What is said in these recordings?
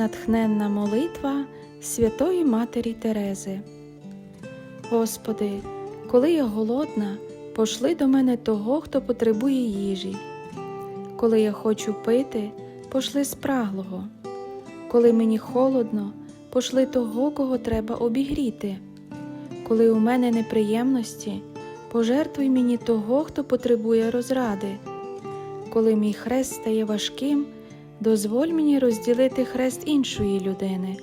Натхненна молитва Святої Матері Терези. Господи, коли я голодна, пошли до мене того, хто потребує їжі. Коли я хочу пити, пошли спраглого. Коли мені холодно, пошли того, кого треба обігріти. Коли у мене неприємності, пожертвуй мені того, хто потребує розради. Коли мій хрест стає важким, дозволь мені розділити хрест іншої людини.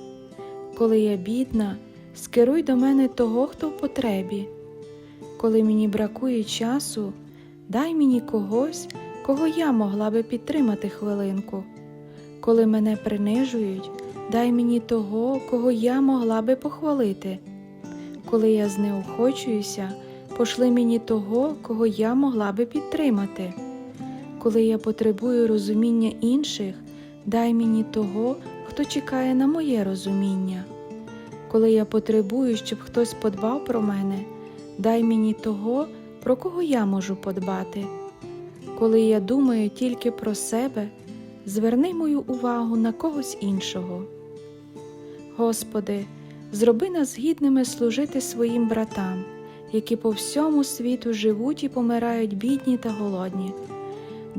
Коли я бідна, скеруй до мене того, хто в потребі. Коли мені бракує часу, дай мені когось, кого я могла би підтримати хвилинку. Коли мене принижують, дай мені того, кого я могла би похвалити. Коли я знеохочуюся, пошли мені того, кого я могла би підтримати. Коли я потребую розуміння інших, дай мені того, хто чекає на моє розуміння. Коли я потребую, щоб хтось подбав про мене, дай мені того, про кого я можу подбати. Коли я думаю тільки про себе, зверни мою увагу на когось іншого. Господи, зроби нас гідними служити своїм братам, які по всьому світу живуть і помирають бідні та голодні.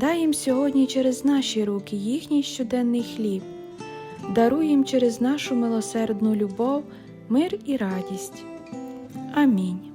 Дай їм сьогодні через наші руки їхній щоденний хліб, даруй їм через нашу милосердну любов, мир і радість. Амінь.